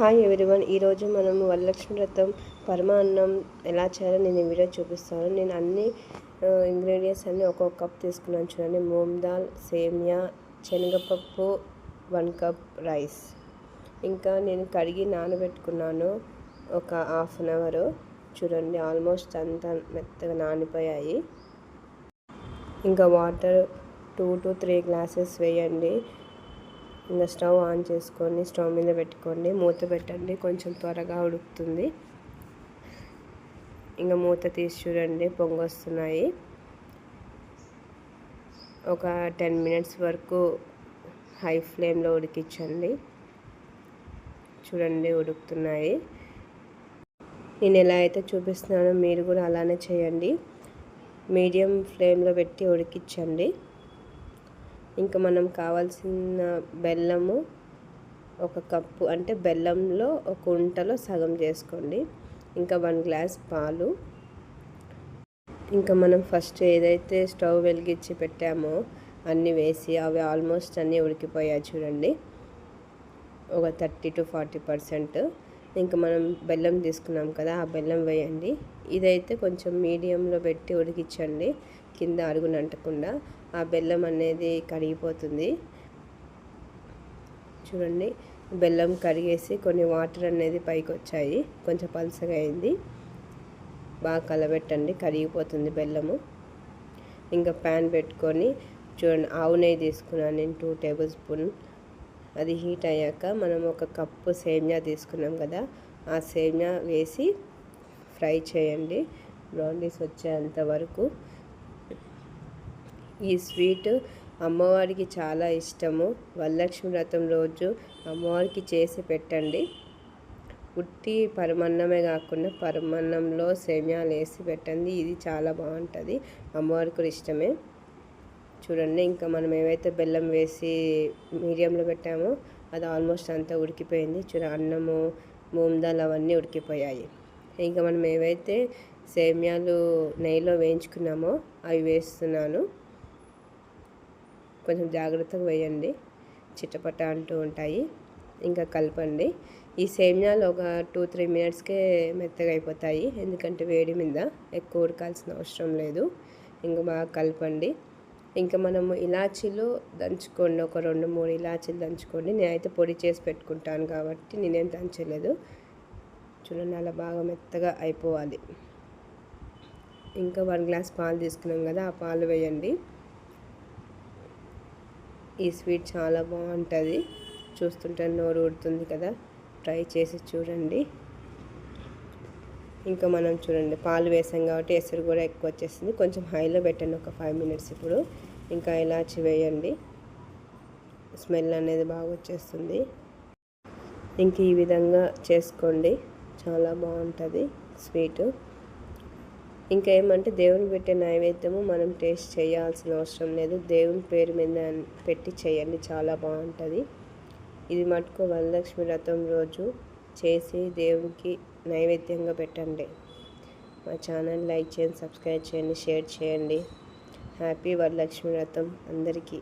Hi everyone ఈరోజు మనం వరలక్ష్మి వ్రతం పరమాన్నం ఎలా చేయాలో నేను ఈ వీడియో చూపిస్తాను. నేను అన్ని ఇంగ్రీడియంట్స్ అన్నీ ఒక్కొక్క కప్ తీసుకున్నాను చూడండి. మూంగ్ దాల్ సేమియా శనగపప్పు వన్ కప్ రైస్ ఇంకా నేను కడిగి నానబెట్టుకున్నాను ఒక హాఫ్ అన్ అవర్ చూడండి ఆల్మోస్ట్ అంతా మెత్తగా నానిపోయాయి. ఇంకా water two to three glasses వేయండి. ఇంకా స్టవ్ ఆన్ చేసుకొని స్టవ్ మీద పెట్టుకోండి. మూత పెట్టండి. కొంచెం త్వరగా ఉడుకుతుంది. ఇంకా మూత తీసి చూడండి. పొంగొస్తున్నాయి. ఒక టెన్ మినిట్స్ వరకు హై ఫ్లేమ్లో ఉడికించండి. చూడండి ఉడుకుతున్నాయి. నేను ఎలా అయితే చూపిస్తున్నానో మీరు కూడా అలానే చేయండి. మీడియం ఫ్లేమ్లో పెట్టి ఉడికించండి. ఇంకా మనం కావాల్సిన బెల్లము ఒక కప్పు అంటే బెల్లంలో ఒక ఉంటలో సగం చేసుకోండి. ఇంకా వన్ గ్లాస్ పాలు. ఇంకా మనం ఫస్ట్ ఏదైతే స్టవ్ వెలిగించి పెట్టామో అన్నీ వేసి అవి ఆల్మోస్ట్ అన్నీ ఉడికిపోయాయి చూడండి. ఒక థర్టీ టు ఫార్టీ పర్సెంట్. ఇంకా మనం బెల్లం తీసుకున్నాం కదా ఆ బెల్లం వేయండి. ఇదైతే కొంచెం మీడియంలో పెట్టి ఉడికించండి. కింద అరుగునంటకుండా ఆ బెల్లం అనేది కరిగిపోతుంది. చూడండి బెల్లం కరిగేసి కొన్ని వాటర్ అనేది పైకి వచ్చాయి కొంచెం పలసగా అయింది. బాగా కలబెట్టండి కరిగిపోతుంది బెల్లము. ఇంకా ప్యాన్ పెట్టుకొని చూడండి ఆవు నెయ్యి తీసుకున్నాను నేను టూ టేబుల్ స్పూన్. అది హీట్ అయ్యాక మనం ఒక కప్పు సేమియా తీసుకున్నాం కదా ఆ సేమియా వేసి ఫ్రై చేయండి. బ్రౌనీస్ వచ్చేంత వరకు ఈ స్వీట్ అమ్మవారికి చాలా ఇష్టము. వరలక్ష్మి వ్రతం రోజు అమ్మవారికి చేసి పెట్టండి. ఉట్టి పరమన్నమే కాకుండా పరమన్నంలో సేమ్యాలు వేసి పెట్టండి. ఇది చాలా బాగుంటుంది. అమ్మవారికి కూడా ఇష్టమే. చూడండి ఇంకా మనం ఏవైతే బెల్లం వేసి మీడియంలో పెట్టామో అది ఆల్మోస్ట్ అంతా ఉడికిపోయింది. చూడ అన్నము మూందాలు అవన్నీ ఉడికిపోయాయి. ఇంకా మనం ఏవైతే సేమ్యాలు నెయ్యిలో వేయించుకున్నామో అవి వేస్తున్నాను. కొంచెం జాగ్రత్తగా వేయండి. చిట్టపట్ట అంటూ ఉంటాయి. ఇంకా కలపండి. ఈ సేమ్యాలు ఒక టూ త్రీ మినిట్స్కే మెత్తగా అయిపోతాయి. ఎందుకంటే వేడి మీద ఎక్కువ ఉడకాల్సిన అవసరం లేదు. ఇంకా బాగా కలపండి. ఇంకా మనము ఇలాచీలు దంచుకోండి. ఒక రెండు మూడు ఇలాచీలు దంచుకోండి. నేనైతే పొడి చేసి పెట్టుకుంటాను కాబట్టి నేనేం దంచలేదు. చూడండి అలా బాగా మెత్తగా అయిపోవాలి. ఇంకా వన్ గ్లాస్ పాలు తీసుకున్నాం కదా ఆ పాలు వేయండి. ఈ స్వీట్ చాలా బాగుంటుంది. చూస్తుంటే నోరు ఊడుతుంది కదా. ట్రై చేసి చూడండి. ఇంకా మనం చూడండి పాలు వేసాం కాబట్టి ఎసరు కూడా ఎక్కువ వచ్చేసింది. కొంచెం హైలో పెట్టండి ఒక ఫైవ్ మినిట్స్ ఇప్పుడు. ఇంకా ఇలాచి వేయండి. స్మెల్ అనేది బాగా వచ్చేస్తుంది. ఇంక ఈ విధంగా చేసుకోండి. చాలా బాగుంటుంది స్వీటు. ఇంకా ఏమంటే దేవుని పెట్టే నైవేద్యము మనం టేస్ట్ చేయాల్సిన అవసరం లేదు. దేవుని పేరు మీద పెట్టి చేయండి చాలా బాగుంటుంది. ఇది మటుకు వరలక్ష్మి వ్రతం రోజు చేసి దేవునికి నైవేద్యంగా పెట్టండి. మా ఛానల్ లైక్ చేయండి సబ్స్క్రైబ్ చేయండి షేర్ చేయండి. హ్యాపీ వరలక్ష్మి వ్రతం అందరికీ.